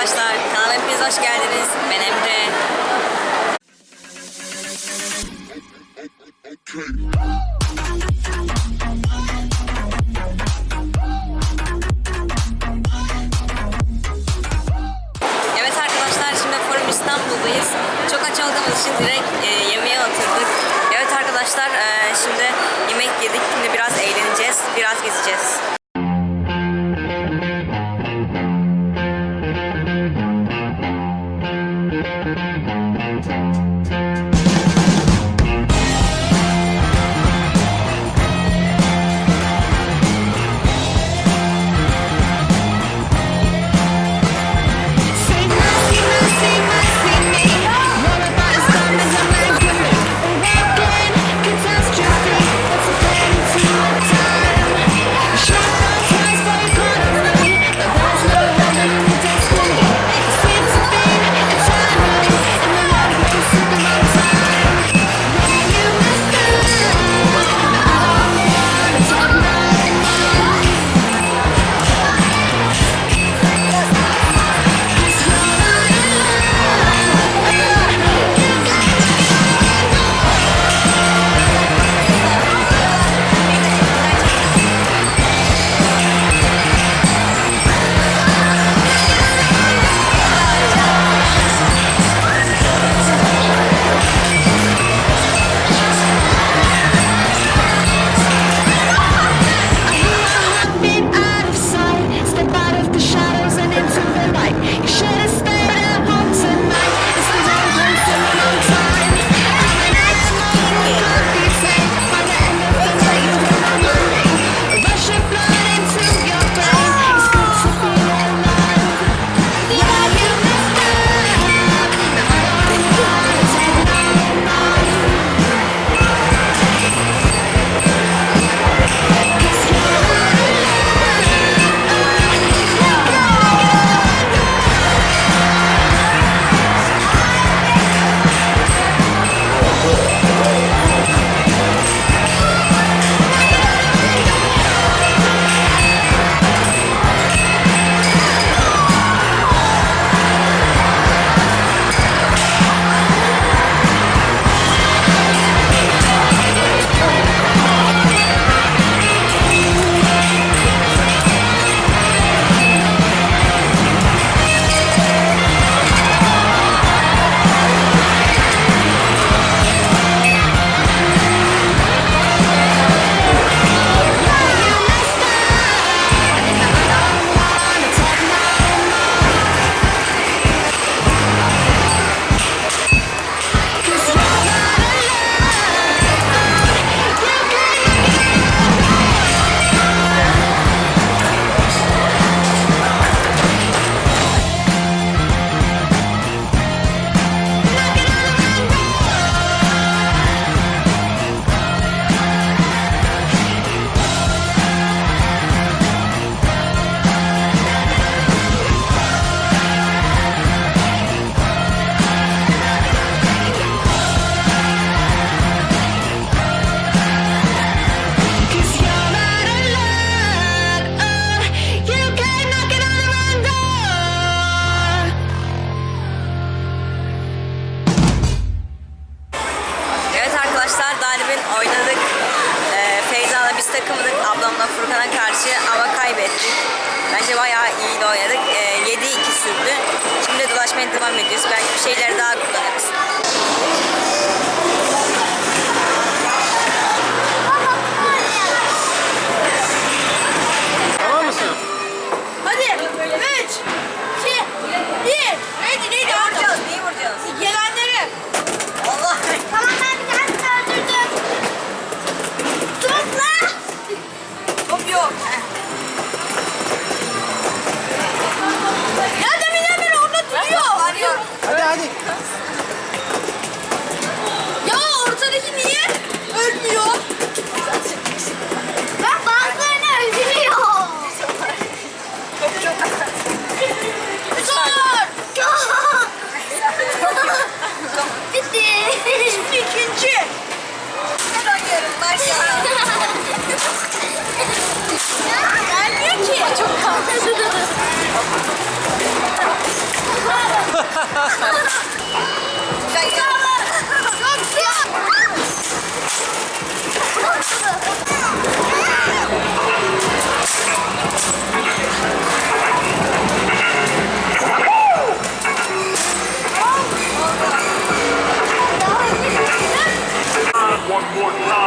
arkadaşlar. Kanalıma hepiniz hoş geldiniz. Ben Emre. Evet arkadaşlar şimdi Forum İstanbul'dayız. Çok aç olduğumuz için direkt e, yemeğe oturduk. Evet arkadaşlar e, şimdi yemek yedik. Şimdi biraz eğleneceğiz. Biraz gezeceğiz. sonunda Furkan'a karşı ama kaybettik. Bence bayağı iyi de oynadık. Ee, e, 7-2 sürdü. Şimdi dolaşmaya devam ediyoruz. Belki bir şeyler daha kullanırız. Yeah.